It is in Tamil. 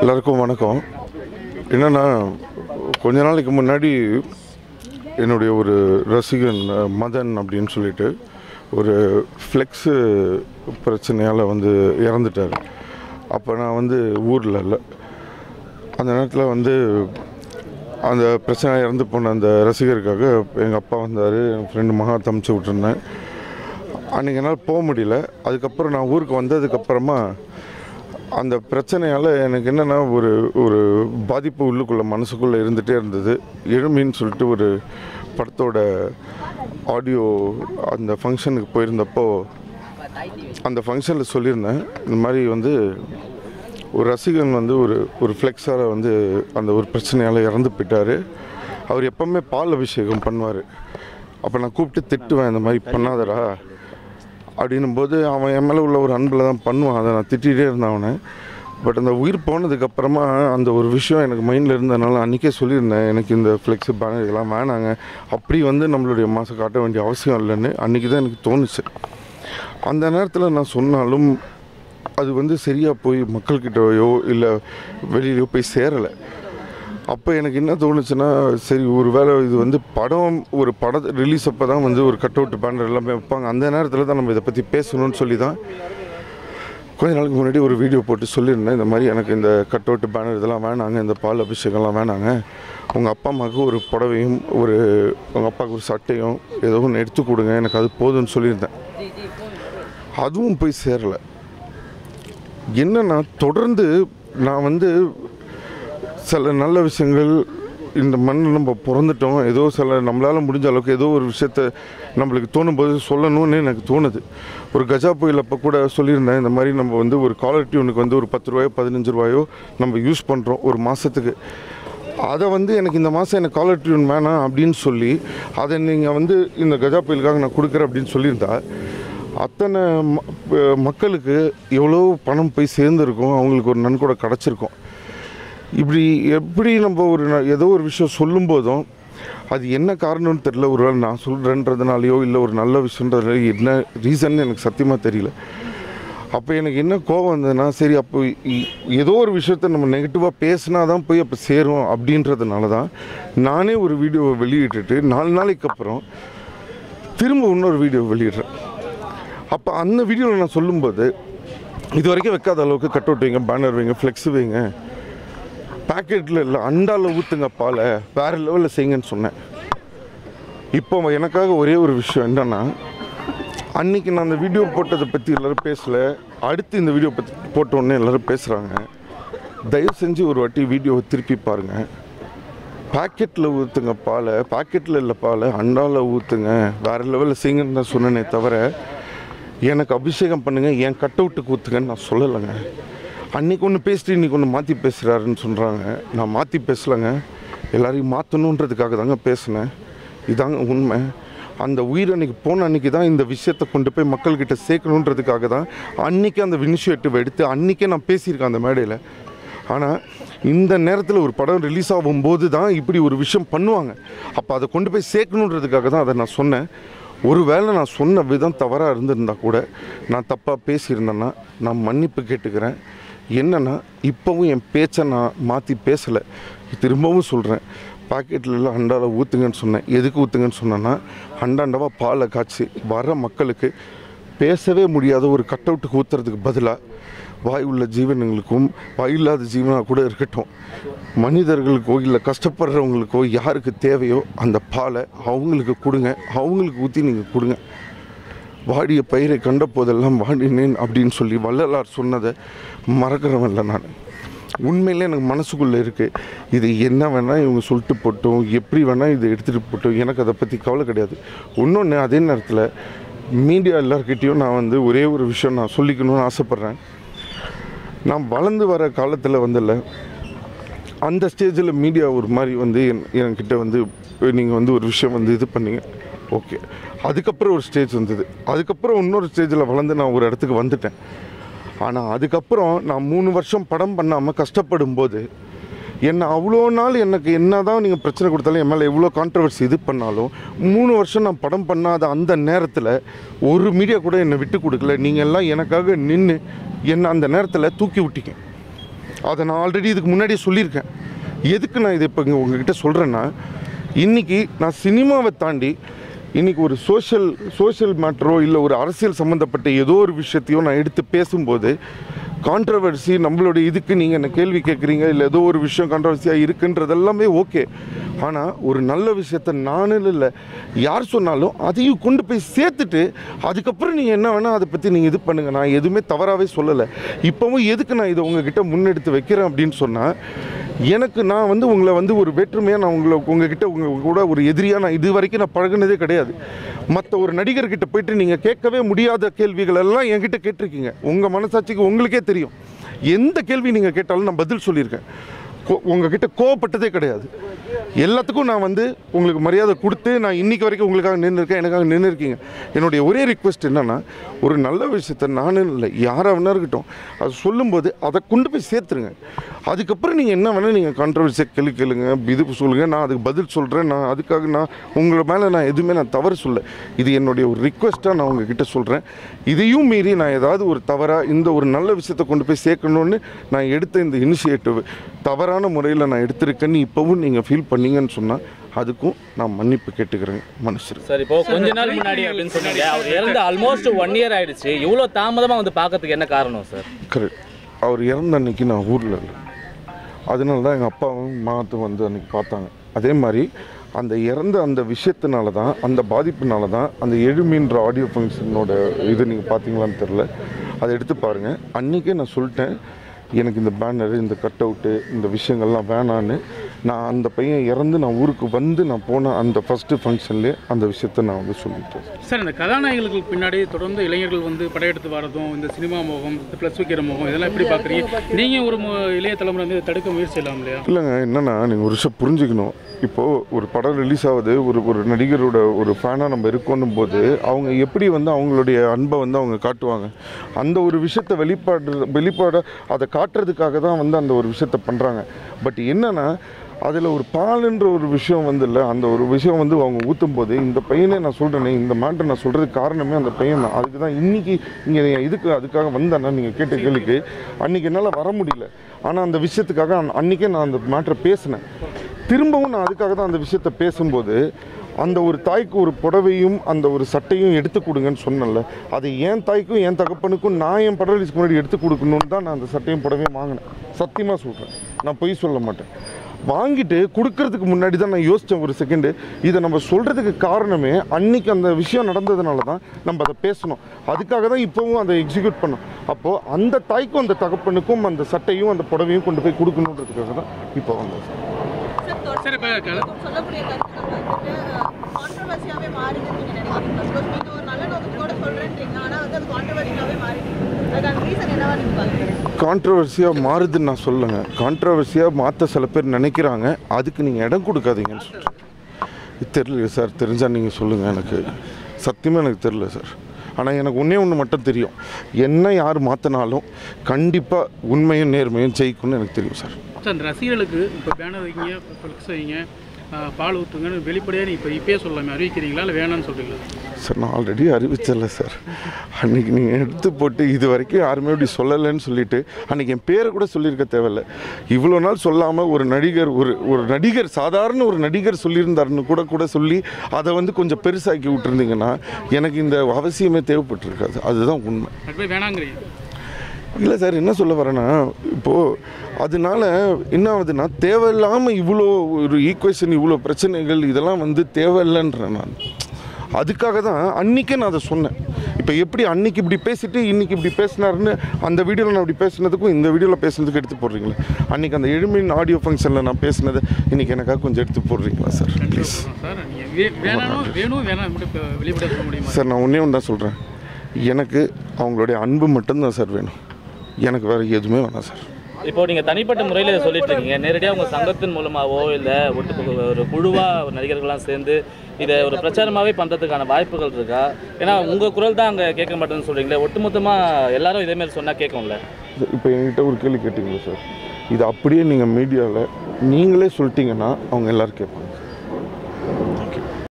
எல்லாருக்கும் வணக்கம். என்னென்னா கொஞ்ச நாளைக்கு முன்னாடி என்னுடைய ஒரு ரசிகன் மதன் அப்படின்னு சொல்லிட்டு ஒரு ஃப்ளெக்ஸு பிரச்சனையால் வந்து இறந்துட்டார். அப்போ நான் வந்து ஊரில் இல்லை. அந்த நேரத்தில் வந்து அந்த பிரச்சனை இறந்து போன அந்த ரசிகருக்காக எங்கள் அப்பா வந்தார் என் ஃப்ரெண்டு மகா தமிச்சு விட்டுருந்தேன். அன்றைக்கி என்னால் போக முடியல. அதுக்கப்புறம் நான் ஊருக்கு வந்ததுக்கப்புறமா அந்த பிரச்சனையால் எனக்கு என்னென்னா ஒரு ஒரு பாதிப்பு உள்ளுக்குள்ளே மனசுக்குள்ளே இருந்துகிட்டே இருந்தது. எழுமின்னு சொல்லிட்டு ஒரு படத்தோட ஆடியோ அந்த ஃபங்க்ஷனுக்கு போயிருந்தப்போ அந்த ஃபங்க்ஷனில் சொல்லியிருந்தேன் இந்த மாதிரி வந்து ஒரு ரசிகன் வந்து ஒரு ஒரு ஃப்ளெக்ஸாக வந்து அந்த ஒரு பிரச்சனையால் இறந்து போயிட்டார். அவர் எப்போவுமே பால் அபிஷேகம் பண்ணுவார். அப்போ நான் கூப்பிட்டு திட்டுவேன் இந்த மாதிரி பண்ணாதடா. அப்படின்னும் போது அவன் என் மேலே உள்ள ஒரு அன்பில் தான் பண்ணுவான். அதை நான் திட்டிகிட்டே இருந்தேன் அவனை. பட் அந்த உயிர் போனதுக்கப்புறமா அந்த ஒரு விஷயம் எனக்கு மைண்டில் இருந்ததுனால அன்றைக்கே சொல்லியிருந்தேன். எனக்கு இந்த ஃப்ளெக்ஸு பேனர் இதெல்லாம் வேணாங்க. அப்படி வந்து நம்மளுடைய மாதம் காட்ட வேண்டிய அவசியம் இல்லைன்னு அன்றைக்கி தான் எனக்கு தோணுச்சு. அந்த நேரத்தில் நான் சொன்னாலும் அது வந்து சரியாக போய் மக்கள்கிட்டயோ இல்லை வெளியிலையோ போய் சேரலை. அப்போ எனக்கு என்ன தோணுச்சுன்னா சரி ஒரு வேளை இது வந்து படம் ஒரு படம் ரிலீஸ் அப்போ தான் வந்து ஒரு கட் அவுட் பேனர் எல்லாமே வைப்பாங்க. அந்த நேரத்தில் தான் நம்ம இதை பற்றி பேசணும்னு சொல்லி தான் கொஞ்ச நாளுக்கு முன்னாடி ஒரு வீடியோ போட்டு சொல்லியிருந்தேன். இந்த மாதிரி எனக்கு இந்த கட் அவுட் பேனர் இதெல்லாம் வேணாங்க இந்த பால் அபிஷேகம்லாம் வேணாங்க. உங்கள் அப்பா அம்மாவுக்கு ஒரு புடவையும் ஒரு உங்கள் அப்பாவுக்கு ஒரு சட்டையும் ஏதோ ஒன்று எடுத்து கொடுங்க எனக்கு அது போதும்னு சொல்லியிருந்தேன். அதுவும் போய் சேரலை. என்னன்னா தொடர்ந்து நான் வந்து சில நல்ல விஷயங்கள் இந்த மண்ணில் நம்ம பிறந்துட்டோம். ஏதோ சில நம்மளால் முடிஞ்ச அளவுக்கு ஏதோ ஒரு விஷயத்த நம்மளுக்கு தோணும்போது சொல்லணும்னு எனக்கு தோணுது. ஒரு கஜா புயல் அப்போ கூட சொல்லியிருந்தேன் இந்த மாதிரி நம்ம வந்து ஒரு காலர் டியூனுக்கு வந்து ஒரு பத்து ரூபாயோ பதினஞ்சு ரூபாயோ நம்ம யூஸ் பண்ணுறோம் ஒரு மாதத்துக்கு அதை வந்து எனக்கு இந்த மாதம் எனக்கு காலர் டியூன் வேணாம் அப்படின்னு சொல்லி அதை நீங்கள் வந்து இந்த கஜா புயலுக்காக நான் கொடுக்குறேன் அப்படின்னு சொல்லியிருந்தா அத்தனை ம- மக்களுக்கு எவ்வளோ பணம் போய் சேர்ந்துருக்கும் அவங்களுக்கு ஒரு நன்கொடை கிடச்சிருக்கும். இப்படி எப்படி நம்ம ஒரு ந- ஏதோ ஒரு விஷயம் சொல்லும்போதும் அது என்ன காரணம்னு தெரியல. ஒரு வேளை நான் சொல்கிறேன்றதுனாலையோ இல்லை ஒரு நல்ல விஷயன்றதுனால என்ன ரீசன் எனக்கு சத்தியமாக தெரியல. அப்போ எனக்கு என்ன கோபம் வந்ததுன்னா சரி அப்போ ஏதோ ஒரு விஷயத்த நம்ம நெகட்டிவாக பேசினா தான் போய் அப்போ சேரும் அப்படின்றதுனால தான் நானே ஒரு வீடியோவை வெளியிட்டுட்டு நாலு நாளைக்கு அப்புறம் திரும்ப இன்னொரு வீடியோ வெளியிடுறேன். அப்போ அந்த வீடியோவில் நான் சொல்லும்போது இது வரைக்கும் வைக்காத அளவுக்கு கட் அவுட் வைங்க பேனர் வைங்க ஃப்ளெக்ஸ் வைங்க. பேக்கெட்டில் இல்லை அண்டாவில் ஊற்றுங்க பாலை வேறு லெவலில் செய்யுங்கன்னு சொன்னேன். இப்போ எனக்காக ஒரே ஒரு விஷயம் என்னென்னா அன்னைக்கு நான் அந்த வீடியோ போட்டதை பற்றி எல்லோரும் பேசல. அடுத்து இந்த வீடியோ பற்றி போட்டோன்னே எல்லோரும் பேசுகிறாங்க தயவு செஞ்சு ஒரு வாட்டி வீடியோவை திருப்பி பாருங்கள் பாக்கெட்டில் ஊற்றுங்க பாலை பாக்கெட்டில் இல்லை பாலை அண்டாவில் ஊற்றுங்க வேறு லெவலில் செய்யுங்கன்னு தான் சொன்னேனே தவிர எனக்கு அபிஷேகம் பண்ணுங்கள் என் கட் அவுட்டுக்கு ஊற்றுங்கன்னு நான் சொல்லலைங்க. அன்றைக்கி ஒன்று பேசிட்டு இன்றைக்கி ஒன்று மாற்றி பேசுகிறாருன்னு சொல்கிறாங்க நான் மாற்றி பேசலைங்க. எல்லாரையும் மாற்றணுன்றதுக்காக தாங்க பேசினேன். இதாங்க உண்மை. அந்த உயிர் அன்னைக்கு போன அன்னைக்கு தான் இந்த விஷயத்தை கொண்டு போய் மக்கள்கிட்ட சேர்க்கணுன்றதுக்காக தான் அன்றைக்கி அந்த இனிஷியேட்டிவ் எடுத்து அன்றைக்கே நான் பேசியிருக்கேன் அந்த மேடையில். ஆனால் இந்த நேரத்தில் ஒரு படம் ரிலீஸ் ஆகும்போது தான் இப்படி ஒரு விஷயம் பண்ணுவாங்க. அப்போ அதை கொண்டு போய் சேர்க்கணுன்றதுக்காக தான் அதை நான் சொன்னேன். ஒருவேளை நான் சொன்ன விதம் தவறாக இருந்திருந்தால் கூட நான் தப்பாக பேசியிருந்தேன்னா நான் மன்னிப்பு கேட்டுக்கிறேன். என்னென்னா இப்போவும் என் பேச்சை நான் மாற்றி பேசலை. திரும்பவும் சொல்கிறேன் பாக்கெட்லலாம் அண்டாவில் ஊற்றுங்கன்னு சொன்னேன். எதுக்கு ஊற்றுங்கன்னு சொன்னேன்னா அண்டாண்டவா பாலை காய்ச்சி வர மக்களுக்கு பேசவே முடியாத ஒரு கட் அவுட்டுக்கு ஊற்றுறதுக்கு பதிலாக வாய் உள்ள ஜீவனங்களுக்கும் வாய் இல்லாத ஜீவனாக கூட இருக்கட்டும். மனிதர்களுக்கோ இல்லை கஷ்டப்படுறவங்களுக்கோ யாருக்கு தேவையோ அந்த பாலை அவங்களுக்கு கொடுங்க. அவங்களுக்கு ஊற்றி நீங்கள் கொடுங்க. வாடிய பயிரை கண்ட போதெல்லாம் வாடினேன் அப்படின்னு சொல்லி வள்ளலார் சொன்னதை மறக்கிறவன் இல்லை நான். உண்மையிலே எனக்கு மனசுக்குள்ளே இருக்குது இது என்ன வேணால் இவங்க சொல்லிட்டு போட்டோம் எப்படி வேணால் இதை எடுத்துகிட்டு போட்டோம் எனக்கு அதை பற்றி கவலை கிடையாது. இன்னொன்று அதே நேரத்தில் மீடியா எல்லார்கிட்டேயும் நான் வந்து ஒரே ஒரு விஷயம் நான் சொல்லிக்கணும்னு ஆசைப்பட்றேன். நான் வளர்ந்து வர காலத்தில் வந்துல்ல அந்த ஸ்டேஜில் மீடியா ஒரு மாதிரி வந்து என் என்கிட்ட வந்து நீங்கள் வந்து ஒரு விஷயம் வந்து இது பண்ணீங்க. ஓகே அதுக்கப்புறம் ஒரு ஸ்டேஜ் வந்தது. அதுக்கப்புறம் இன்னொரு ஸ்டேஜில் வளர்ந்து நான் ஒரு இடத்துக்கு வந்துட்டேன். ஆனால் அதுக்கப்புறம் நான் மூணு வருஷம் படம் பண்ணாமல் கஷ்டப்படும் போது என்னை அவ்வளோ நாள் எனக்கு என்ன தான் நீங்கள் பிரச்சனை கொடுத்தாலும் என் மேலே எவ்வளோ கான்ட்ரவர்சி இது பண்ணாலும் மூணு வருஷம் நான் படம் பண்ணாத அந்த நேரத்தில் ஒரு மீடியா கூட என்னை விட்டு கொடுக்கல. நீங்கள் எல்லாம் எனக்காக நின்று என்னை அந்த நேரத்தில் தூக்கி விட்டீங்க. அதை நான் ஆல்ரெடி இதுக்கு முன்னாடியே சொல்லியிருக்கேன். எதுக்கு நான் இதை இப்போ இங்கே உங்ககிட்ட சொல்கிறேன்னா இன்றைக்கி நான் சினிமாவை தாண்டி இன்றைக்கி ஒரு சோஷியல் சோஷியல் மேட்டரோ இல்லை ஒரு அரசியல் சம்மந்தப்பட்ட ஏதோ ஒரு விஷயத்தையோ நான் எடுத்து பேசும்போது கான்ட்ரவர்சி நம்மளுடைய இதுக்கு நீங்கள் என்ன கேள்வி கேட்குறீங்க இல்லை ஏதோ ஒரு விஷயம் கான்ட்ரவர்சியாக இருக்குன்றது எல்லாமே ஓகே ஆனால் ஒரு நல்ல விஷயத்த நானும் இல்லை யார் சொன்னாலும் அதையும் கொண்டு போய் சேர்த்துட்டு அதுக்கப்புறம் நீங்கள் என்ன வேணால் அதை பற்றி நீங்கள் இது பண்ணுங்கள் நான் எதுவுமே தவறாகவே சொல்லலை. இப்போவும் எதுக்கு நான் இதை உங்ககிட்ட முன்னெடுத்து வைக்கிறேன் அப்படின்னு சொன்னால் எனக்கு நான் வந்து உங்களை வந்து ஒரு வேற்றுமையாக நான் உங்களை உங்ககிட்ட உங்கள் கூட ஒரு எதிரியாக நான் இது வரைக்கும் நான் பழகுனதே கிடையாது. மற்ற ஒரு நடிகர்கிட்ட போயிட்டு நீங்கள் கேட்கவே முடியாத கேள்விகள் எல்லாம் என்கிட்ட கேட்டிருக்கீங்க. உங்கள் மனசாட்சிக்கு உங்களுக்கே தெரியும். எந்த கேள்வி நீங்கள் கேட்டாலும் நான் பதில் சொல்லியிருக்கேன். உங்ககிட்ட கோவப்பட்டதே கிடையாது. எல்லாத்துக்கும் நான் வந்து உங்களுக்கு மரியாதை கொடுத்து நான் இன்னைக்கு வரைக்கும் உங்களுக்காக நின்று இருக்கேன் எனக்காக நின்று இருக்கீங்க என்னுடைய ஒரே ரிக்வெஸ்ட் என்னன்னா ஒரு நல்ல விஷயத்த நானும் இல்லை யாராக வேணா இருக்கட்டும் அது சொல்லும்போது அதை கொண்டு போய் சேர்த்துருங்க. அதுக்கப்புறம் நீங்கள் என்ன வேணால் நீங்கள் கான்ட்ரவர்சியை கெளு கேளுங்க இது சொல்லுங்கள் நான் அதுக்கு பதில் சொல்கிறேன் நான் அதுக்காக நான் உங்களை மேலே நான் எதுவுமே நான் தவறு சொல்ல. இது என்னுடைய ஒரு ரிக்வெஸ்ட்டாக நான் உங்ககிட்ட சொல்கிறேன் இதையும் மீறி நான் ஏதாவது ஒரு தவறாக இந்த ஒரு நல்ல விஷயத்தை கொண்டு போய் சேர்க்கணுன்னு நான் எடுத்த இந்த இனிஷியேட்டிவ் தவறாக தவறான முறையில் நான் எடுத்திருக்கேன்னு இப்போவும் நீங்கள் ஃபீல் பண்ணீங்கன்னு சொன்னால் அதுக்கும் நான் மன்னிப்பு கேட்டுக்கிறேன் மனுஷருக்கு சார் இப்போ கொஞ்ச நாள் முன்னாடி அப்படின்னு சொன்னீங்க. அவர் இறந்து ஆல்மோஸ்ட் ஒன் இயர் ஆயிடுச்சு. இவ்வளோ தாமதமாக வந்து பார்க்கறதுக்கு என்ன காரணம் சார் கரெக்ட் அவர் இறந்த அன்னைக்கு நான் ஊரில் இல்லை. அதனால தான் எங்கள் அப்பாவும் மாத்தும் வந்து அன்னைக்கு பார்த்தாங்க. அதே மாதிரி அந்த இறந்த அந்த விஷயத்தினால தான் அந்த பாதிப்புனால தான் அந்த எழுமின்ற ஆடியோ ஃபங்க்ஷனோட இது நீங்கள் பார்த்தீங்களான்னு தெரில அதை எடுத்து பாருங்கள் அன்றைக்கே நான் சொல்லிட்டேன். எனக்கு இந்த பேனரு இந்த கட் அவுட்டு இந்த விஷயங்கள்லாம் வேணான்னு நான் அந்த பையன் இறந்து நான் ஊருக்கு வந்து நான் போன அந்த ஃபஸ்ட்டு ஃபங்க்ஷன்லேயே அந்த விஷயத்த நான் வந்து சொல்லிட்டேன். சார் இந்த கதாநாயகர்களுக்கு பின்னாடி தொடர்ந்து இளைஞர்கள் வந்து படையெடுத்து வரதும் இந்த சினிமா முகம் ப்ளஸ் வைக்கிற முகம் இதெல்லாம் எப்படி பார்க்குறீங்க? நீங்கள் ஒரு இளைய தலைமுறை வந்து தடுக்க முயற்சி செய்யலாம் இல்லையா? இல்லைங்க என்னன்னா நீங்கள் ஒரு விஷயம் புரிஞ்சுக்கணும். இப்போது ஒரு படம் ரிலீஸ் ஆகுது ஒரு ஒரு நடிகரோட ஒரு ஃபேனாக நம்ம இருக்கணும் போது அவங்க எப்படி வந்து அவங்களுடைய அன்பை வந்து அவங்க காட்டுவாங்க? அந்த ஒரு விஷயத்தை வெளிப்பாடு வெளிப்பாட அதை காட்டுறதுக்காக தான் வந்து அந்த ஒரு விஷயத்த பண்ணுறாங்க பட் என்னன்னா அதில் ஒரு பாலுன்ற ஒரு விஷயம் வந்து இல்லை அந்த ஒரு விஷயம் வந்து அவங்க ஊற்றும் போது இந்த பையனே நான் சொல்கிறேனே இந்த மேட்டர் நான் சொல்கிறதுக்கு காரணமே அந்த பையன் தான். அதுக்கு தான் இன்றைக்கி இங்கே இதுக்கு அதுக்காக வந்தேன்னா நீங்கள் கேட்ட கேள்விக்கு அன்றைக்கி என்னால் வர முடியல. ஆனால் அந்த விஷயத்துக்காக அன்றைக்கே நான் அந்த மேட்டரை பேசினேன். திரும்பவும் நான் அதுக்காக தான் அந்த விஷயத்த பேசும்போது அந்த ஒரு தாய்க்கு ஒரு புடவையும் அந்த ஒரு சட்டையும் எடுத்து கொடுங்கன்னு சொன்னேன்ல. அது என் தாய்க்கும் என் தகப்பனுக்கும் நான் என் படம் முன்னாடி எடுத்து கொடுக்கணுன்னு தான் நான் அந்த சட்டையும் புடவையும் வாங்கினேன். சத்தியமாக சொல்கிறேன் நான் பொய் சொல்ல மாட்டேன். வாங்கிட்டு கொடுக்கறதுக்கு முன்னாடி தான் நான் யோசித்தேன் ஒரு செகண்டு இதை நம்ம சொல்கிறதுக்கு காரணமே அன்னைக்கு அந்த விஷயம் நடந்ததுனால தான் நம்ம அதை பேசணும். அதுக்காக தான் இப்போவும் அதை எக்ஸிக்யூட் பண்ணோம். அப்போது அந்த தாய்க்கும் அந்த தகப்பனுக்கும் அந்த சட்டையும் அந்த புடவையும் கொண்டு போய் கொடுக்கணுன்றதுக்காக தான் இப்போ வந்தேன் சார் மாறுதுன்னு கான்ட்ரவர்சியாக மாறுதுன்னு நான் சொல்லுங்க கான்ட்ரவர்சியாக மாற்ற சில பேர் நினைக்கிறாங்க. அதுக்கு நீங்கள் இடம் கொடுக்காதீங்கன்னு சொல்கிறேன் தெரியல சார். தெரிஞ்சால் நீங்கள் சொல்லுங்கள் எனக்கு. சத்தியமாக எனக்கு தெரியல சார். ஆனால் எனக்கு ஒன்றே ஒன்று மட்டும் தெரியும். என்ன யார் மாற்றினாலும் கண்டிப்பாக உண்மையும் நேர்மையும் ஜெயிக்கும்னு எனக்கு தெரியும் சார். சார் ரசிகர்களுக்கு இப்போ பேனர் வைங்க ஃப்ளெக்ஸ் வைங்க பால் ஊற்றுங்கன்னு வெளிப்படையாக இப்போ இப்பயே சொல்லலாமே அறிவிக்கிறீங்களா இல்லை வேணாம்னு சொல்கிறீங்களா சார் நான் ஆல்ரெடி அறிவிச்சல சார். அன்றைக்கி நீங்கள் எடுத்து போட்டு இது வரைக்கும் யாருமே இப்படி சொல்லலைன்னு சொல்லிட்டு அன்றைக்கி என் பேரை கூட சொல்லியிருக்க தேவையில்ல. இவ்வளோ நாள் சொல்லாமல் ஒரு நடிகர் ஒரு ஒரு நடிகர் சாதாரண ஒரு நடிகர் சொல்லியிருந்தாருன்னு கூட கூட சொல்லி அதை வந்து கொஞ்சம் பெருசாக்கி விட்டுருந்தீங்கன்னா எனக்கு இந்த அவசியமே தேவைப்பட்டிருக்காது. அதுதான் உண்மை. வேணாங்கிறீங்க. இல்லை சார் என்ன சொல்ல வரேன்னா இப்போது அதனால என்ன ஆகுதுன்னா தேவையில்லாமல் இவ்வளோ ஒரு ஈக்குவேஷன் இவ்வளோ பிரச்சனைகள் இதெல்லாம் வந்து தேவையில்லைன்றேன் நான். அதுக்காக தான் அன்றைக்கே நான் அதை சொன்னேன். இப்போ எப்படி அன்னைக்கு இப்படி பேசிட்டு இன்னைக்கு இப்படி பேசினாருன்னு அந்த வீடியோவில் நான் இப்படி பேசுனதுக்கும் இந்த வீடியோவில் பேசுனதுக்கு எடுத்து போடுறீங்களா? அன்றைக்கி அந்த எழுமின் ஆடியோ ஃபங்க்ஷனில் நான் பேசினதை இன்றைக்கி எனக்காக கொஞ்சம் எடுத்து போடுறீங்களா சார்? Please sir. நான் ஒன்றே ஒன்று தான் சொல்கிறேன் எனக்கு அவங்களுடைய அன்பு மட்டும்தான் சார் வேணும். எனக்கு வேறு எதுவுமே வேணாம் சார். இப்போ நீங்க தனிப்பட்ட முறையில் இதை சொல்லிட்டு இருக்கீங்க. நேரடியாக உங்க சங்கத்தின் மூலமாவோ இல்லை ஒட்டு ஒரு குழுவா ஒரு நடிகர்கள்லாம் சேர்ந்து இதை ஒரு பிரச்சாரமாகவே பண்றதுக்கான வாய்ப்புகள் இருக்கா? ஏன்னா உங்க குரல் தான் அங்கே கேட்க மாட்டேன்னு சொல்றீங்களே ஒட்டுமொத்தமா எல்லாரும் இதே மாதிரி சொன்னா கேட்கும்ல. இப்போ என்கிட்ட ஒரு கேள்வி கேட்டிங்களா சார்? இது அப்படியே நீங்கள் மீடியாவில் நீங்களே சொல்லிட்டீங்கன்னா அவங்க எல்லோரும் கேட்பாங்க.